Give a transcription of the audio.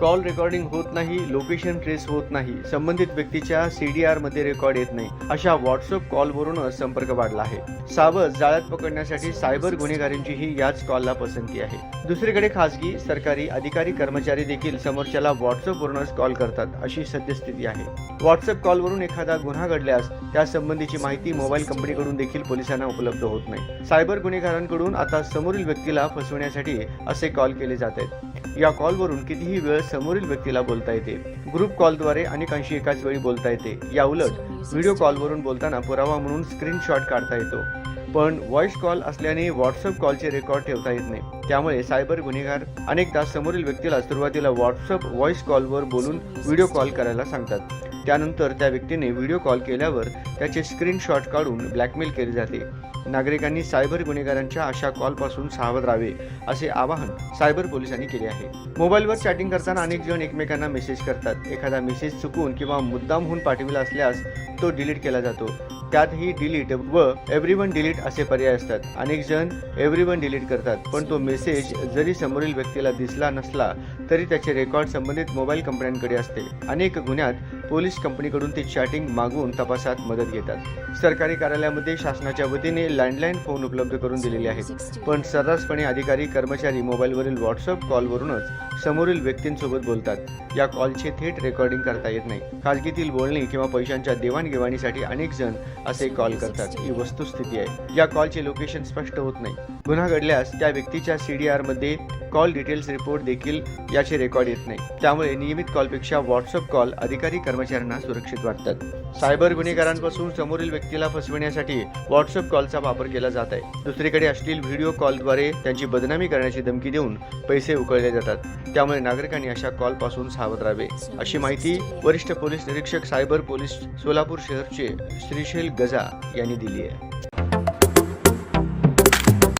Call recording होत नाही location trace होत नाही संबंधित व्यक्तीच्या सीडीआरमध्ये रेकॉर्ड येत नाही अशा व्हॉट्सअप कॉलवरूनच संपर्क वाढला आहे. सावध जाळ्यात पकडण्यासाठी सायबर गुन्हेगारांचीही याच कॉलला पसंती आहे. दुसरीकडे खासगी सरकारी अधिकारी कर्मचारी देखील समोरच्याला व्हॉट्सअपवरूनच कॉल करतात अशी सद्यस्थिती आहे. व्हॉट्सअप कॉलवरून एखादा गुन्हा घडल्यास त्या संबंधीची माहिती मोबाईल कंपनीकडून देखील पोलिसांना उपलब्ध होत नाही. सायबर गुन्हेगारांकडून आता समोरील व्यक्तीला फसवण्यासाठी असे कॉल केले जात आहेत. या कॉलवरून कितीही वेळ समोरील व्यक्तीला बोलता येते. ग्रुप कॉलद्वारे अनेकांशी एकाच वेळी बोलता येते. या उलट व्हिडिओ कॉलवरून बोलताना पुरावा म्हणून स्क्रीनशॉट काढता येतो. पण व्हॉइस कॉल असल्याने व्हॉट्सअप कॉलचे रेकॉर्ड ठेवता येत नाही. त्यामुळे सायबर गुन्हेगार अनेकदा समोरील व्यक्तीला सुरुवातीला व्हॉट्सअप व्हॉइस कॉलवर बोलून व्हिडिओ कॉल करायला सांगतात. त्यानंतर त्या व्यक्तीने व्हिडिओ कॉल केल्यावर त्याचे स्क्रीनशॉट काढून ब्लॅकमेल केले जाते. नागरिकांनी सायबर गुन्हेगारांच्या अशा कॉलपासून सावध राहावे असे आवाहन सायबर पोलिसांनी केले आहे. मोबाईलवर चॅटिंग करताना अनेक जण एकमेकांना मेसेज करतात. एखादा मेसेज चुकून किंवा मुद्दामहून पाठविला असल्यास तो डिलीट केला जातो. त्यातही डिलीट व एव्हरी वन डिलीट असे पर्याय असतात. अनेक जण एव्हरी वन डिलीट करतात. पण तो मेसेज जरी समोरील व्यक्तीला दिसला नसला तरी त्याचे रेकॉर्ड संबंधित मोबाईल कंपन्यांकडे असते. अनेक गुन्ह्यात पोलीस कंपनीकडून ते चॅटिंग मागून तपासात मदत घेतात. सरकारी कार्यालयामध्ये शासनाच्या वतीने लँडलाईन फोन उपलब्ध करून दिलेले आहेत. पण सर्रासपणे अधिकारी कर्मचारी मोबाईलवरील व्हॉट्सअप कॉलवरूनच समोरील व्यक्तींसोबत बोलतात. या कॉलचे थेट रेकॉर्डिंग करता येत नाही. खाजगीतील बोलणी किंवा पैशांच्या देवाणघेवाणीसाठी अनेक जण असे कॉल करतात. ही वस्तुस्थिती आहे. या कॉलचे लोकेशन स्पष्ट होत नाही. गुन्हा घडल्यास त्या व्यक्तीच्या सीडीआरमध्ये कॉल डिटेल्स रिपोर्ट देखील याचे रेकॉर्ड येत नाही. त्यामुळे नियमित कॉलपेक्षा व्हॉट्सअप कॉल अधिकारी कर्मचाऱ्यांना सुरक्षित वाटतात. सायबर गुन्हेगारांपासून समोरील व्यक्तीला फसविण्यासाठी व्हॉट्सअप कॉलचा वापर केला जात आहे. दुसरीकडे अश्लील व्हिडिओ कॉलद्वारे त्यांची बदनामी करण्याची धमकी देऊन पैसे उकळले जातात. त्यामुळे नागरिकांनी अशा कॉलपासून सावध राहावे अशी माहिती वरिष्ठ पोलीस निरीक्षक सायबर पोलीस सोलापूर शहरचे श्रीशैल गजा यांनी दिली आहे.